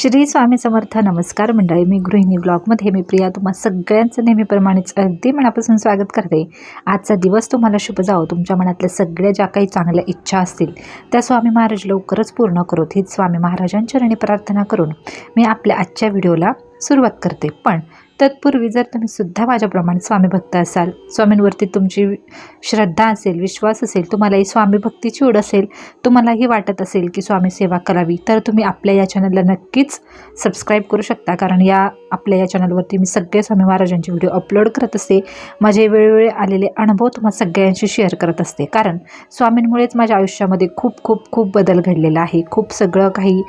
श्री स्वामी समर्थ नमस्कार मंडळी. मी गृहिणी ब्लॉगमध्ये मी प्रिया. तुम्हा सगळ्यांचं नेहमीप्रमाणेच अगदी मनापासून स्वागत करते. आजचा दिवस तुम्हाला शुभ जावो. तुमच्या मनातल्या सगळ्या ज्या काही चांगल्या इच्छा असतील त्या स्वामी महाराज लवकरच पूर्ण करोत. हीच स्वामी महाराजांचरणी प्रार्थना करून मी आपल्या आजच्या व्हिडिओला सुरुवात करते. पण तत्पूर्वी जर तुम्ही सुद्धा माझ्याप्रमाणे स्वामी भक्त असाल स्वामींवरती तुमची श्रद्धा असेल विश्वास असेल तुम्हालाही स्वामी भक्तीची ओढ असेल तुम्हालाही वाटत असेल की स्वामी सेवा करावी तर तुम्ही आपल्या या चॅनलला नक्कीच सबस्क्राईब करू शकता. कारण या आपल्या या चॅनलवरती मी सगळे स्वामी महाराजांचे व्हिडिओ अपलोड करत असते. माझे वेळोवेळी आलेले अनुभव तुम्हाला सगळ्यांशी शेअर करत असते. कारण स्वामींमुळेच माझ्या आयुष्यामध्ये खूप खूप खूप बदल घडलेला आहे. खूप सगळं काही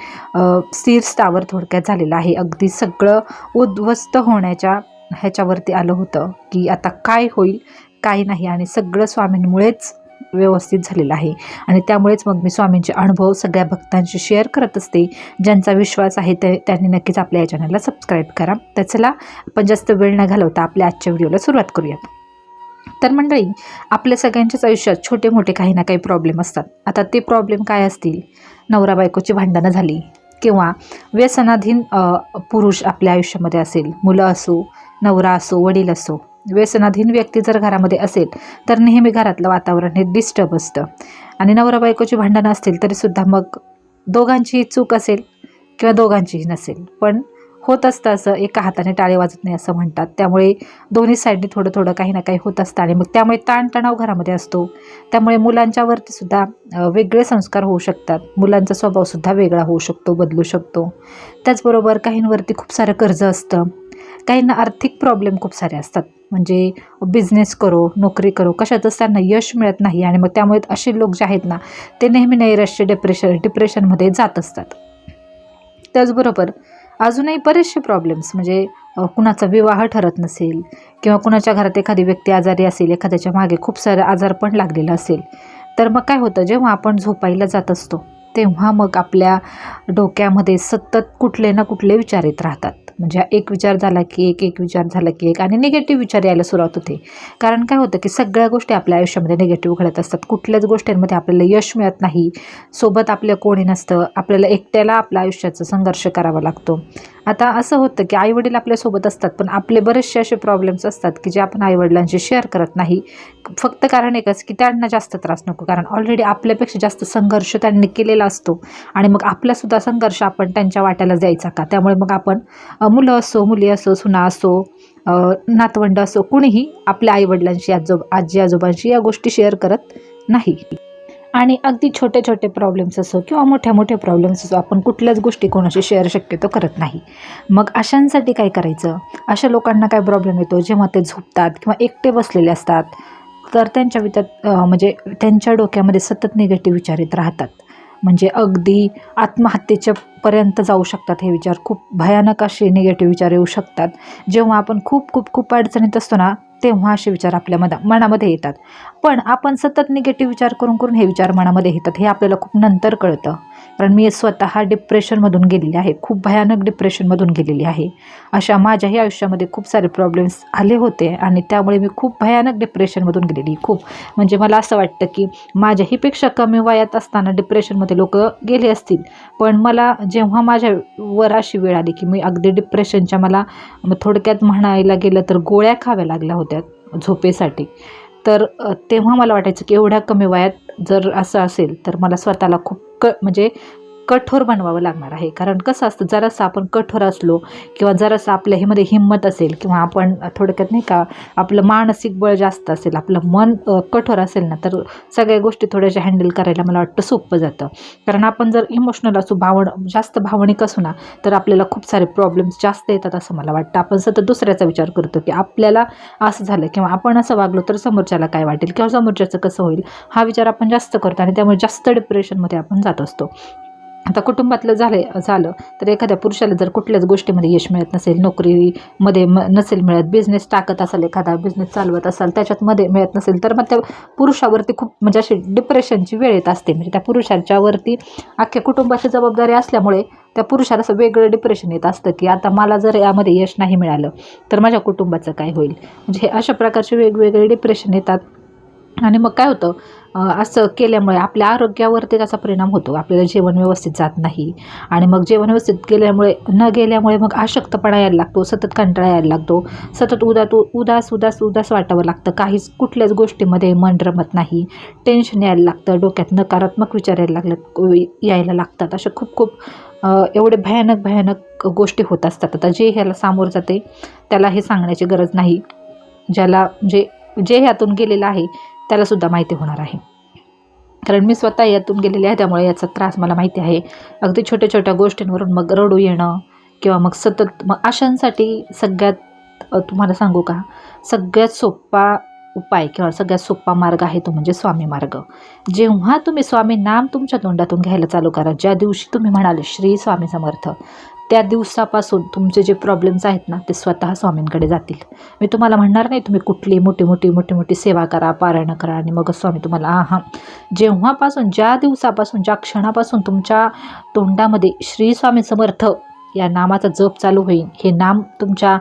स्थिर स्थावर थोडक्यात झालेलं आहे. अगदी सगळं उद्ध्वस्त होण्याच्या ह्याच्यावरती आलं होतं की आता काय होईल काय नाही आणि सगळं स्वामींमुळेच व्यवस्थित झालेलं आहे. आणि त्यामुळेच मग मी स्वामींचे अनुभव सगळ्या भक्तांशी शेअर करत असते. ज्यांचा विश्वास आहे ते त्यांनी नक्कीच आपल्या या चॅनलला सबस्क्राईब करा. तर चला आपण जास्त वेळ न घालवता आपल्या आजच्या व्हिडिओला सुरुवात करूयात. तर मंडळी आपल्या सगळ्यांच्याच आयुष्यात छोटे मोठे काही ना काही प्रॉब्लेम असतात. आता ते प्रॉब्लेम काय असतील? नवरा बायकोची भांडणं झाली. किंवा व्यसनाधीन पुरुष आपल्या आयुष्यामध्ये असेल मुलं असो नवरा असो वडील असो व्यसनाधीन व्यक्ती जर घरामध्ये असेल तर नेहमी घरातलं वातावरण हे डिस्टर्ब असतं. आणि नवरा बायकोची भांडणं असतील तरीसुद्धा मग दोघांचीही चूक असेल किंवा दोघांचीही नसेल. पण होत असतं असं एका हाताने टाळे वाजत नाही असं म्हणतात. त्यामुळे दोन्ही साईडने थोडं थोडं काही ना काही होत असतं आणि मग त्यामुळे ताणतणाव घरामध्ये असतो. त्यामुळे मुलांच्यावरती सुद्धा वेगळे संस्कार होऊ शकतात. मुलांचा स्वभावसुद्धा वेगळा होऊ शकतो बदलू शकतो. त्याचबरोबर काहींवरती खूप सारं कर्ज असतं. काहींना आर्थिक प्रॉब्लेम खूप सारे असतात. म्हणजे बिझनेस करो नोकरी करो कशातच त्यांना यश मिळत नाही आणि मग त्यामुळे असे लोक जे आहेत ना ते नेहमी नैराश्य डिप्रेशन डिप्रेशनमध्ये जात असतात. त्याचबरोबर अजूनही बरेचसे प्रॉब्लेम्स म्हणजे कुणाचा विवाह ठरत नसेल किंवा कुणाच्या घरात एखादी व्यक्ती आजारी असेल एखाद्याच्या मागे खूप सारा आजार पण लागलेला असेल तर मग काय होतं? जेव्हा आपण झोपायला जात असतो तेव्हा मग आपल्या डोक्यामध्ये सतत कुठले ना कुठले विचार येत राहतात. म्हणजे एक विचार झाला की एक एक विचार झाला की एक आणि निगेटिव्ह विचार यायला सुरुवात होते. कारण काय होतं की सगळ्या गोष्टी आपल्या आयुष्यामध्ये निगेटिव्ह घडत असतात. कुठल्याच गोष्टींमध्ये आपल्याला यश मिळत नाही. सोबत आपल्या कोणी नसतं. आपल्याला एकट्याला आपल्या आयुष्याचा संघर्ष करावा लागतो. आता असं होतं की आईवडील आपल्यासोबत असतात पण आपले बरेचसे असे प्रॉब्लेम्स असतात की जे आपण आईवडिलांशी शेअर करत नाही. फक्त कारण एकच की त्यांना जास्त त्रास नको. कारण ऑलरेडी आपल्यापेक्षा जास्त संघर्ष त्यांनी केलेला असतो. आणि मग आपलासुद्धा संघर्ष आपण त्यांच्या वाट्याला द्यायचा का? त्यामुळे मग आपण मुलं असो मुली असो सुना असो नातवंड असो कुणीही आपल्या आईवडिलांशी आजो आजी आजोबांशी या गोष्टी शेअर करत नाही. आणि अगदी छोटे छोटे प्रॉब्लेम्स असो किंवा मोठ्या मोठ्या प्रॉब्लेम्स असो आपण कुठल्याच गोष्टी कोणाशी शेअर शक्यतो करत नाही. मग अशांसाठी काय करायचं? अशा लोकांना काय प्रॉब्लेम येतो? जेव्हा ते झोपतात किंवा एकटे बसलेले असतात तर त्यांच्या विचार म्हणजे त्यांच्या डोक्यामध्ये सतत निगेटिव्ह विचार येत राहतात. म्हणजे अगदी आत्महत्येच्या पर्यंत जाऊ शकतात हे विचार. खूप भयानक असे निगेटिव्ह विचार येऊ शकतात. जेव्हा आपण खूप खूप खूप अडचणीत असतो ना तेव्हा असे विचार आपल्या मना मनामध्ये येतात. पण आपण सतत निगेटिव्ह विचार करून करून हे विचार मनामध्ये येतात. हे आपल्याला खूप नंतर कळतं. कारण मी स्वतः डिप्रेशनमधून गेलेली आहे. खूप भयानक डिप्रेशनमधून गेलेली आहे. अशा माझ्याही आयुष्यामध्ये खूप सारे प्रॉब्लेम्स आले होते आणि त्यामुळे मी खूप भयानक डिप्रेशनमधून गेलेली खूप. म्हणजे मला असं वाटतं की माझ्याहीपेक्षा कमी वयात असताना डिप्रेशनमध्ये लोक गेले असतील. पण मला जेव्हा माझ्यावर अशी वेळ आली की मी अगदी डिप्रेशनच्या मला थोडक्यात म्हणायला गेलं तर गोळ्या खाव्या लागल्या होत्या. झोपेसाठी. तर तेव्हा मला वाटायचं की एवढ्या कमी वयात जर असं असेल तर मला स्वतःला खूप क म्हणजे कठोर बनवावं लागणार आहे. कारण कसं असतं जरासं आपण कठोर असलो किंवा जरासं आपल्या ह्यामध्ये हिंमत असेल किंवा आपण थोडक्यात नाही का आपलं मानसिक बळ जास्त असेल आपलं मन कठोर असेल ना तर सगळ्या गोष्टी थोड्याशा हँडल करायला मला वाटतं सोपं जातं. कारण आपण जर इमोशनल असू भावण जास्त भावनिक असू ना तर आपल्याला खूप सारे प्रॉब्लेम्स जास्त येतात असं मला वाटतं. आपण सतत दुसऱ्याचा विचार करतो की आपल्याला असं झालं किंवा आपण असं वागलो तर समोरच्याला काय वाटेल किंवा समोरच्याचं कसं होईल हा विचार आपण जास्त करतो आणि त्यामुळे जास्त डिप्रेशनमध्ये आपण जात असतो. आता कुटुंबातलं झालं झालं तर एखाद्या पुरुषाला जर कुठल्याच गोष्टीमध्ये यश मिळत नसेल नोकरीमध्ये म नसेल मिळत बिझनेस टाकत असाल एखादा बिझनेस चालवत असाल त्याच्यात मध्ये मिळत नसेल तर मग त्या पुरुषावरती खूप म्हणजे अशी डिप्रेशनची वेळ येत असते. म्हणजे त्या पुरुषाच्यावरती अख्ख्या कुटुंबाची जबाबदारी असल्यामुळे त्या पुरुषाला असं वेगळं डिप्रेशन येत असतं की आता मला जर यामध्ये यश नाही मिळालं तर माझ्या कुटुंबाचं काय होईल? म्हणजे हे अशा प्रकारचे वेगवेगळे डिप्रेशन येतात. आणि मग काय होतं असं केल्यामुळे आपल्या आरोग्यावरती त्याचा परिणाम होतो. आपल्याला जेवण व्यवस्थित जात नाही आणि मग जेवण व्यवस्थित गेल्यामुळे न गेल्यामुळे मग अशक्तपणा यायला लागतो सतत कंटाळा यायला लागतो. सतत उदात उदास उदास उदास वाटावं लागतं. काहीच कुठल्याच गोष्टीमध्ये मन रमत नाही. टेन्शन यायला लागतं. डोक्यात नकारात्मक विचार यायला लागलं यायला लागतात. अशा खूप खूप एवढे भयानक भयानक गोष्टी होत असतात. आता जे ह्याला सामोरं जाते त्याला हे सांगण्याची गरज नाही. ज्याला म्हणजे जे ह्यातून गेलेलं आहे त्यालासुद्धा माहिती होणार आहे. कारण मी स्वतः यातून गेलेले आहे त्यामुळे याचा त्रास मला माहिती आहे. अगदी छोट्या छोट्या गोष्टींवरून मग रडू येणं किंवा मग सतत मग अशांसाठी सगळ्यात तुम्हाला सांगू का? सगळ्यात सोपा उपाय किंवा सगळ्यात सोपा मार्ग आहे तो म्हणजे स्वामी मार्ग. जेव्हा तुम्ही स्वामी नाम तुमच्या तोंडातून घ्यायला चालू करा ज्या दिवशी तुम्ही म्हणाल श्री स्वामी समर्थ त्या दिवसापासून तुमचे जे प्रॉब्लेम्स आहेत ना ते स्वतः स्वामींकडे जातील. मी तुम्हाला म्हणणार नाही तुम्ही कुठली मोठी मोठी मोठी मोठी सेवा करा पारायण करा आणि मग स्वामी तुम्हाला हा हां जेव्हापासून ज्या दिवसापासून ज्या क्षणापासून तुमच्या तोंडामध्ये श्री स्वामी समर्थ या नामाचा जप चालू होईल हे नाम तुमच्या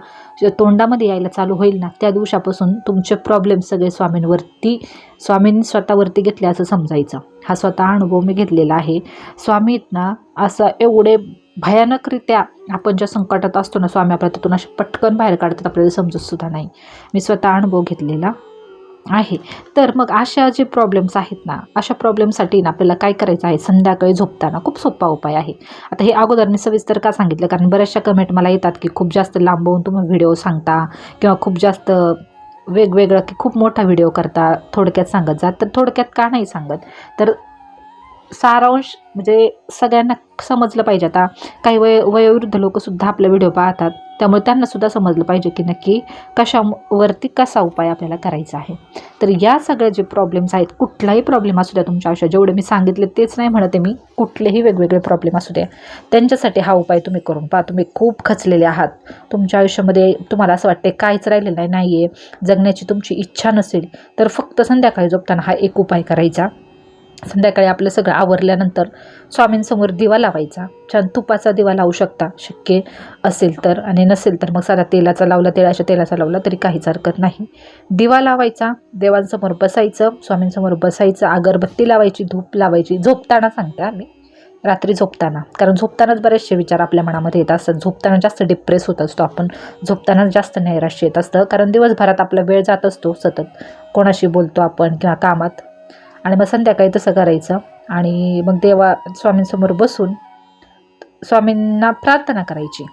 तोंडामध्ये यायला चालू होईल ना त्या दिवसापासून तुमचे प्रॉब्लेम सगळे स्वामींवरती स्वामींनी स्वतःवरती घेतले असं समजायचं. हा स्वतः अनुभव मी घेतलेला आहे. स्वामींना असं एवढे भयानकरित्या आपण ज्या संकटात असतो ना स्वामी आपल्या तिथून असे पटकन बाहेर काढतात आपल्याला समजत सुद्धा नाही. मी स्वतः अनुभव घेतलेला आहे. तर मग अशा जे प्रॉब्लेम्स आहेत ना अशा प्रॉब्लेमसाठी ना आपल्याला काय करायचं आहे? संध्याकाळी झोपताना खूप सोपा उपाय आहे. आता हे अगोदर मी सविस्तर का सांगितलं? कारण बऱ्याचशा कमेंट मला येतात की खूप जास्त लांबवून तुम्ही व्हिडिओ सांगता किंवा खूप जास्त वेगवेगळं की खूप मोठा व्हिडिओ करता थोडक्यात सांगत जा. तर थोडक्यात का नाही सांगत? तर सारांश म्हणजे सगळ्यांना समजलं पाहिजे. आता काही वय वयोवृद्ध लोकंसुद्धा आपलं व्हिडिओ पाहतात. त्यामुळे त्यांनासुद्धा समजलं पाहिजे की नक्की कशावरती कसा उपाय आपल्याला करायचा आहे. तर या सगळ्या जे प्रॉब्लेम्स आहेत कुठलाही प्रॉब्लेम असू द्या तुमच्या आयुष्यात जेवढे मी सांगितले तेच नाही म्हणते मी कुठलेही वेगवेगळे प्रॉब्लेम असू द्या. त्यांच्यासाठी हा उपाय तुम्ही करून पहा. तुम्ही खूप खचलेले आहात. तुमच्या आयुष्यामध्ये तुम्हाला असं वाटते काहीच राहिलेलं नाही आहे जगण्याची तुमची इच्छा नसेल तर फक्त संध्याकाळी झोपताना हा एक उपाय करायचा. संध्याकाळी आपलं सगळं आवरल्यानंतर स्वामींसमोर दिवा लावायचा. छान तुपाचा दिवा लावू शकता. शक्य असेल तर आणि नसेल तर मग साधा तेलाचा लावला तेळाच्या तेलाचा लावला तरी काहीच हरकत नाही. दिवा लावायचा. देवांसमोर बसायचं. स्वामींसमोर बसायचं. अगरबत्ती लावायची धूप लावायची. झोपताना सांगते आम्ही. रात्री झोपताना. कारण झोपतानाच बरेचसे विचार आपल्या मनामध्ये येत असतात. झोपताना जास्त डिप्रेस होत असतो आपण. झोपताना जास्त नैराश्य येत असतं. कारण दिवसभरात आपला वेळ जात असतो सतत. कोणाशी बोलतो आपण किंवा कामात आणि मग संध्याकाळी तसं करायचं. आणि मग देवा स्वामींसमोर बसून स्वामींना प्रार्थना करायची.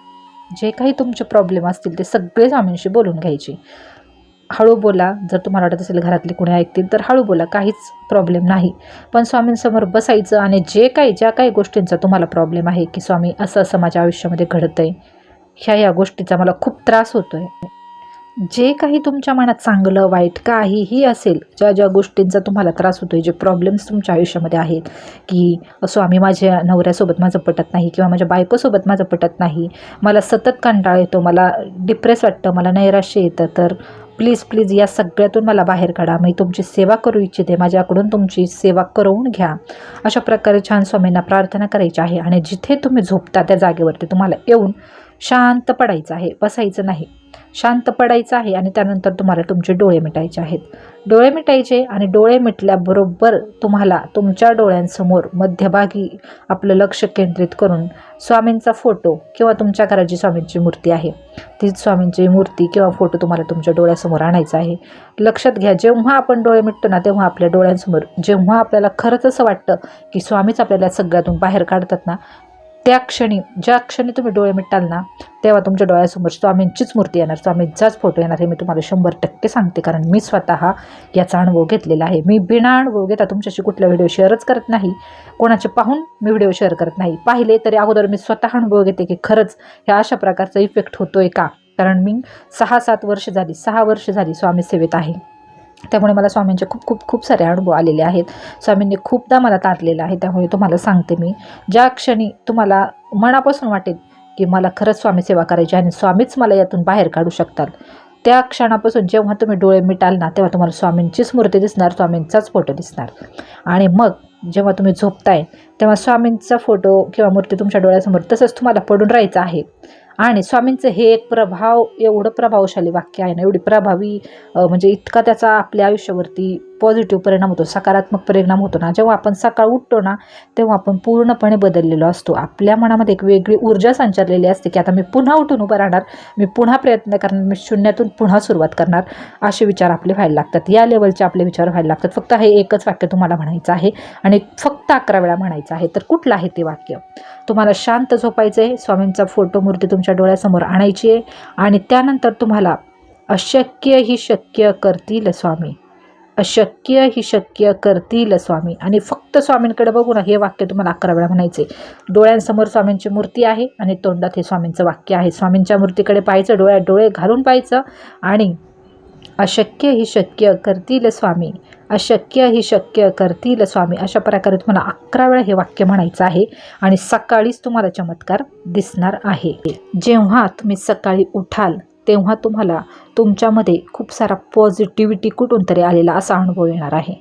जे काही तुमचे प्रॉब्लेम असतील ते सगळे स्वामींशी बोलून घ्यायचे. हळू बोला जर तुम्हाला वाटत असेल घरातले कुणी ऐकतील तर हळू बोला काहीच प्रॉब्लेम नाही. पण स्वामींसमोर बसायचं आणि जे काही ज्या काही गोष्टींचा तुम्हाला प्रॉब्लेम आहे की स्वामी असं असं माझ्या आयुष्यामध्ये घडतं आहे ह्या ह्या गोष्टीचा मला खूप त्रास होतो आहे जे काही तुमच्या मनात चांगलं वाईट काहीही असेल ज्या ज्या गोष्टींचा तुम्हाला त्रास होतो आहे जे प्रॉब्लेम्स तुमच्या आयुष्यामध्ये आहेत की स्वामी माझ्या नवऱ्यासोबत माझं पटत नाही किंवा माझ्या बायकोसोबत माझं पटत नाही मला सतत कंटाळा येतो मला डिप्रेस वाटतं मला नैराश्य येतं तर प्लीज प्लीज या सगळ्यातून मला बाहेर काढा. मी तुमची सेवा करू इच्छिते माझ्याकडून तुमची सेवा करवून घ्या. अशा प्रकारे छान स्वामींना प्रार्थना करायची आहे आणि जिथे तुम्ही झोपता त्या जागेवरती तुम्हाला येऊन शांत पडायचं आहे बसायचं नाही. शांत पडायचं आहे आणि त्यानंतर तुम्हाला तुमचे डोळे मिटायचे आहेत. डोळे मिटायचे आणि डोळे मिटल्याबरोबर तुम्हाला तुमच्या डोळ्यांसमोर मध्यभागी आपलं लक्ष केंद्रित करून स्वामींचा फोटो किंवा तुमच्या घरात जी स्वामींची मूर्ती आहे. तीच स्वामींची मूर्ती किंवा फोटो तुम्हाला तुमच्या डोळ्यासमोर आणायचा आहे. लक्षात घ्या जेव्हा आपण डोळे मिटतो ना तेव्हा आपल्या डोळ्यांसमोर जेव्हा आपल्याला खरंच असं वाटतं की स्वामीच आपल्याला सगळ्यातून बाहेर काढतात ना त्या क्षणी ज्या क्षणी तुम्ही डोळे मिटाल ना तेव्हा तुमच्या डोळ्यासमोर स्वामींचीच मूर्ती येणार स्वामींचाच फोटो येणार हे मी तुम्हाला शंभर टक्के सांगते. कारण मी स्वतः याचा अनुभव घेतलेला आहे. मी बिना अनुभव घेता तुमच्याशी कुठला व्हिडिओ शेअरच करत नाही. कोणाचे पाहून मी व्हिडिओ शेअर करत नाही. पाहिले तरी अगोदर मी स्वतः अनुभव घेते की खरंच ह्या अशा प्रकारचा इफेक्ट होतो आहे का? कारण मी सहा सात वर्ष झाली सहा वर्ष झाली स्वामी सेवेत आहे. त्यामुळे मला स्वामींचे खूप खूप खूप सारे अनुभव आलेले आहेत. स्वामींनी खूपदा मला तारलेलं आहे त्यामुळे तुम्हाला सांगते मी. ज्या क्षणी तुम्हाला मनापासून वाटेल की मला खरंच स्वामी सेवा करायची आणि स्वामीच मला यातून बाहेर काढू शकतात त्या क्षणापासून जेव्हा तुम्ही डोळे मिटाल ना तेव्हा तुम्हाला स्वामींचीच मूर्ती दिसणार स्वामींचाच फोटो दिसणार. आणि मग जेव्हा तुम्ही झोपताय तेव्हा स्वामींचा फोटो किंवा मूर्ती तुमच्या डोळ्यासमोर तसंच तुम्हाला पडून राहायचं आहे. आणि स्वामींचं हे एक प्रभाव एवढं प्रभावशाली वाक्य आहे ना एवढी प्रभावी म्हणजे इतका त्याचा आपल्या आयुष्यावरती पॉझिटिव्ह परिणाम होतो सकारात्मक परिणाम होतो ना. जेव्हा आपण सकाळ उठतो ना तेव्हा आपण पूर्णपणे बदललेलो असतो. आपल्या मनामध्ये एक वेगळी ऊर्जा संचारलेली असते की आता मी पुन्हा उठून उभं राहणार मी पुन्हा प्रयत्न करणार मी शून्यातून पुन्हा सुरुवात करणार असे विचार आपले व्हायला लागतात. या लेवलचे आपले विचार व्हायला लागतात. फक्त हे एकच वाक्य तुम्हाला म्हणायचं आहे आणि फक्त अकरा वेळा म्हणायचं आहे. तर कुठलं आहे ते वाक्य? तुम्हाला शांत झोपायचं आहे. स्वामींचा फोटो मूर्ती तुमच्या डोळ्यासमोर आणायची आहे आणि त्यानंतर तुम्हाला अशक्य ही शक्य करतील स्वामी. अशक्य ही शक्य करतील स्वामी. आणि फक्त स्वामींकडे बघू ना हे वाक्य तुम्हाला अकरा वेळा म्हणायचे डोळ्यांसमोर स्वामींची मूर्ती आहे आणि तोंडात हे स्वामींचं वाक्य आहे. स्वामींच्या मूर्तीकडे पाहायचं डोळ्यात डोळे घालून पाहायचं आणि अशक्य ही शक्य करतील स्वामी. अशक्य ही शक्य करतील स्वामी. अशा प्रकारे तुम्हाला अकरा वेळा हे वाक्य म्हणायचं आहे आणि सकाळीच तुम्हाला चमत्कार दिसणार आहे. जेव्हा तुम्ही सकाळी उठाल तेव्हा तुम्हाला तुमच्यामध्ये खूप सारा पॉझिटिव्हिटी कुठून तरी आलेला असा अनुभव येणार आहे.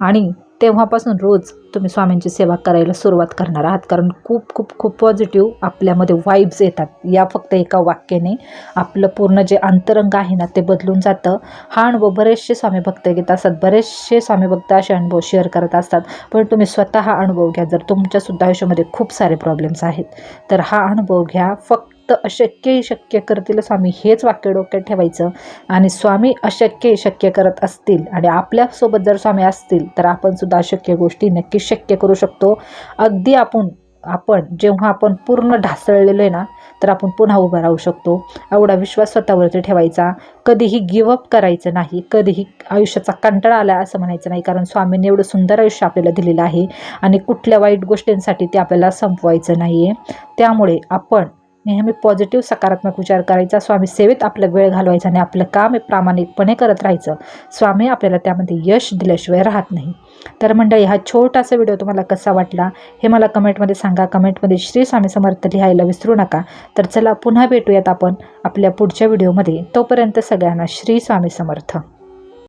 आणि तेव्हापासून रोज तुम्ही स्वामींची सेवा करायला सुरुवात करणार आहात. कारण खूप खूप खूप पॉझिटिव्ह आपल्यामध्ये वाईब्स येतात. या फक्त एका वाक्याने आपलं पूर्ण जे अंतरंग आहे ना ते बदलून जातं. हा अनुभव बरेचसे स्वामी भक्त घेत असतात. बरेचसे स्वामी भक्त असे अनुभव शेअर करत असतात. पण तुम्ही स्वतः हा अनुभव घ्या. जर तुमच्यासुद्धा आयुष्यामध्ये खूप सारे प्रॉब्लेम्स आहेत तर हा अनुभव घ्या. फक्त अशक्य शक्य करतील स्वामी हेच वाक्य डोक्यात ठेवायचं. आणि स्वामी अशक्य शक्य करत असतील आणि आपल्यासोबत जर स्वामी असतील तर आपण सुद्धा अशक्य गोष्टी नक्की शक्य करू शकतो. अगदी आपण आपण जेव्हा आपण पूर्ण ढासळलेलो आहे ना तर आपण पुन्हा उभं राहू शकतो. एवढा विश्वास स्वतःवरती ठेवायचा. कधीही गिवअप करायचं नाही. कधीही आयुष्याचा कंटाळा आला असं म्हणायचं नाही. कारण स्वामींनी एवढं सुंदर आयुष्य आपल्याला दिलेलं आहे. आणि कुठल्या वाईट गोष्टींसाठी ते आपल्याला संपवायचं नाही आहे त्यामुळे आपण नेहमी पॉझिटिव्ह सकारात्मक विचार करायचा. स्वामी सेवेत आपला वेळ घालवायचा आणि आपलं काम हे प्रामाणिकपणे करत राहायचं. स्वामी आपल्याला त्यामध्ये यश दिल्याशिवाय राहत नाही. तर मंडळी हा छोटासा व्हिडिओ तुम्हाला कसा वाटला हे मला कमेंटमध्ये सांगा. कमेंटमध्ये श्री स्वामी समर्थ लिहायला विसरू नका. तर चला पुन्हा भेटूयात आपण आपल्या पुढच्या व्हिडिओमध्ये तोपर्यंत सगळ्यांना श्री स्वामी समर्थ.